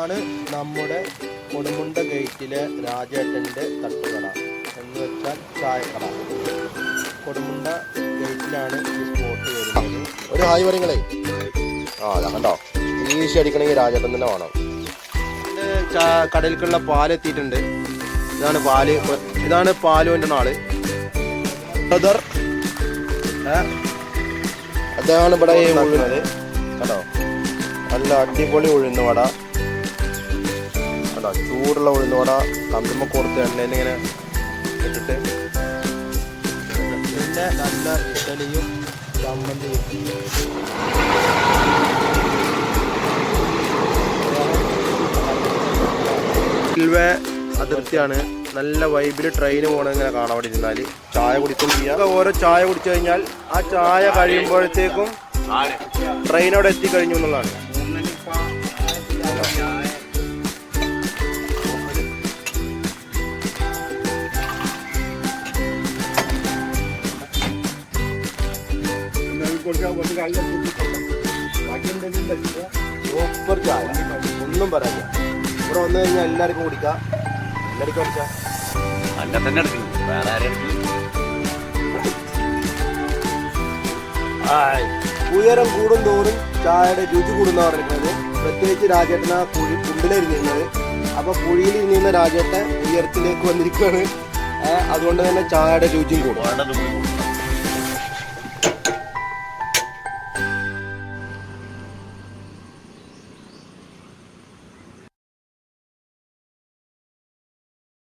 ആണ് നമ്മുടെ കൊടുമുണ്ട ഗേറ്റിലെ രാജേട്ടന്റെ തട്ടുകട. എന്ന് വെച്ചാൽ ചായക്കട. കൊടുമുണ്ട ഗേറ്റിലാണ് ഈ സ്പോട്ട് വരുന്നത്. ഒരു ഹായ് പറയുങ്ങളേ. ആ അതാ കണ്ടോ? ഈശി അടിക്കണമെങ്കിൽ രാജേട്ടൻ തന്നെ വേണം. കടലിക്കുള്ള പാൽ എത്തിയിട്ടുണ്ട്. ഇതാണ് പാൽ. ഇതാണ് പാൽ കൊണ്ടുള്ള ആൾ ബ്രദർ അതാണ് ഇവിടെ ഉഴുന്നത് കണ്ടോ? നല്ല അടിപൊളി ഉഴുന്ന വട. കണ്ടോ? ചൂടുള്ള ഉഴുന്നുവട കമ്പിമ്മ കൊടുത്ത് എണ്ണയിൽ ഇങ്ങനെ ഇട്ടിട്ട് പിന്നെ നല്ല ഇഡലിയും ചമ്മന്തിയും റെയിൽവേ അതിർത്തിയാണ്. നല്ല വൈബിൽ ട്രെയിൻ പോകണം ഇങ്ങനെ കാണാൻ അവിടെ ഇരുന്നാൽ ചായ കുടിക്കും ചെയ്യാം. ഓരോ ചായ കുടിച്ചു കഴിഞ്ഞാൽ ആ ചായ കഴിയുമ്പോഴത്തേക്കും ട്രെയിൻ അവിടെ എത്തിക്കഴിഞ്ഞു എന്നുള്ളതാണ്. സൂപ്പർ ചായ. ഒന്നും പറയാനില്ല. ഇവിടെ വന്നു കഴിഞ്ഞാൽ എല്ലാവർക്കും കുടിക്കാം. എല്ലാവർക്കും കുടിക്കാം. അല്ല തന്നെ എടുക്കുന്നു വേറെ ആരും എടുക്കുന്നു ഉയരം കൂടും തോറും ചായയുടെ രുചി കൂടുന്ന പറഞ്ഞിരിക്കുന്നത്. പ്രത്യേകിച്ച് രാജേട്ടൻ ആ കുഴി കുണ്ടിലിരുന്നിരുന്നത് അപ്പൊ കുഴിയിലിരുന്നിരുന്ന രാജേട്ടൻ ഉയരത്തിലേക്ക് വന്നിരിക്കുകയാണ്. അതുകൊണ്ട് തന്നെ ചായയുടെ രുചിയും കൂടും.